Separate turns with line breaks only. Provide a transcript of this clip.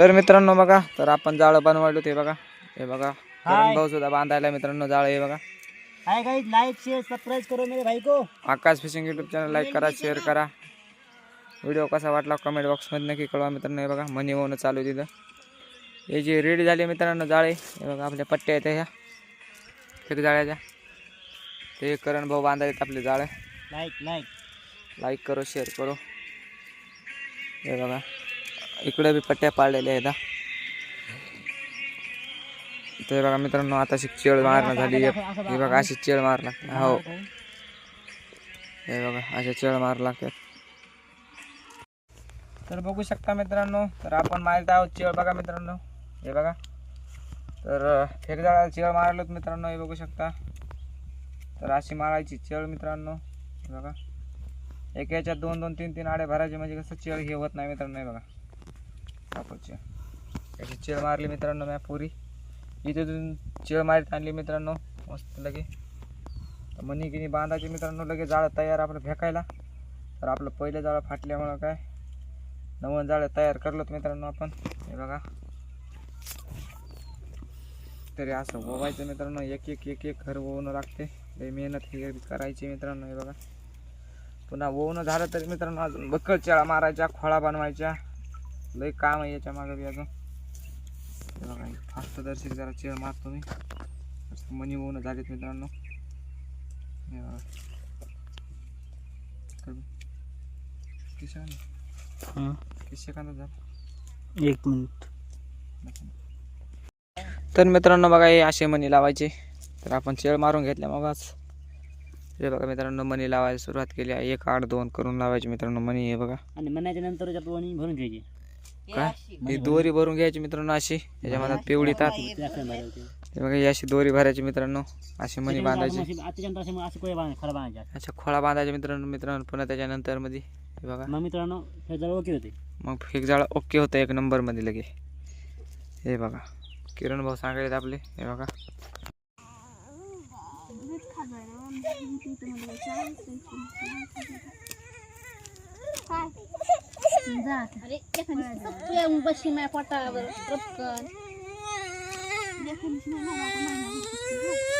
तर मित्रांनो बघा तर आपण जाळं बनवायलो ते बघा. हे बघा करण भाऊ सुद्धा बांधायला मित्रांनो जाळं हे बघा.
Hi guys like share subscribe करो मेरे भाई को
Aakash fishing YouTube channel like करा शेअर करा. व्हिडिओ कसा वाटला कमेंट बॉक्समध्ये नक्की कळवा मित्रांनो हे बघा मनी होणं चालू तिथं. हे जे रेडी झाले मित्रांनो जाळे हे बघा आपल्या पट्ट्या आहेत ह्या. किती जाळ्याच्या ते करण भाऊ बांधायचे आपले जाळे.
लाइक लाइक
लाईक करो शेअर करो. हे बघा. इकडे बी पट्ट्या पाडलेल्या आहेत हा. ते बघा मित्रांनो आता अशी चेळ मारणं झाली. हे बघा अशी चेळ मार लागते. हो. हे बघा अशा चेळ मार लागतात तर बघू शकता मित्रांनो तर आपण मारत आहोत चेळ. बघा मित्रांनो हे बघा. तर फेक चेळ मारलो मित्रांनो हे बघू शकता. तर अशी मारायची चेळ मित्रांनो बघा. एक याच्यात दोन दोन तीन तीन आडे भरायचे म्हणजे कसं चेळ हे होत नाही मित्रांनो बघा. दाखवचे त्याची चेळ मारली मित्रांनो मॅ पुरी. इथे चेळ मारीत आणली मित्रांनो. मस्त लगे. तर मनी गिनी बांधायचे मित्रांनो लगे जाळं तयार आपलं फेकायला. तर आपलं पहिलं जाळं फाटल्यामुळं काय? नवं जाळं तयार करलोत मित्रांनो आपण. हे बघा. तरी असं ओवायचं मित्रांनो. एक एक एक एक घर ओवणं लागते. लई मेहनत हे करायची मित्रांनो. हे बघा. पुन्हा ओवणं झालं तरी मित्रांनो अजून बक्कल चेळा मारायच्या खोळा बनवायच्या. लई काम आहे याच्या मागे बी अजून. बघा फास्ट दर्शक जरा चेळ मारतो मी. मस्त मनी ओवणं झालेत मित्रांनो. हे
एक मिनिट.
तर मित्रांनो बघा हे असे मनी लावायचे. तर आपण चेळ मारून घेतल्या मगच हे बघा मित्रांनो मनी लावायला सुरुवात केली आहे. एक आठ दोन करून लावायचे मित्रांनो मनी हे बघा.
आणि म्हणायच्या नंतर भरून घ्यायची.
काय? ही दोरी भरून घ्यायची मित्रांनो अशी. याच्यामध्ये पिवळी तात. हे बघा ही अशी दोरी भरायची मित्रांनो. अशी मनी बांधायची. अच्छा खोळा बांधायचे मित्रांनो मित्रांनो. पुन्हा त्याच्यानंतरमध्ये हे बघा.
मग मित्रांनो हे जवळ ओके होते.
मग फेक जाळा ओके होतं एक नंबरमध्ये लगे. हे बघा. किरण भाऊ सांगायचे आपले. हे बघा.
अरे बशी माझ्या पोटावर पटकन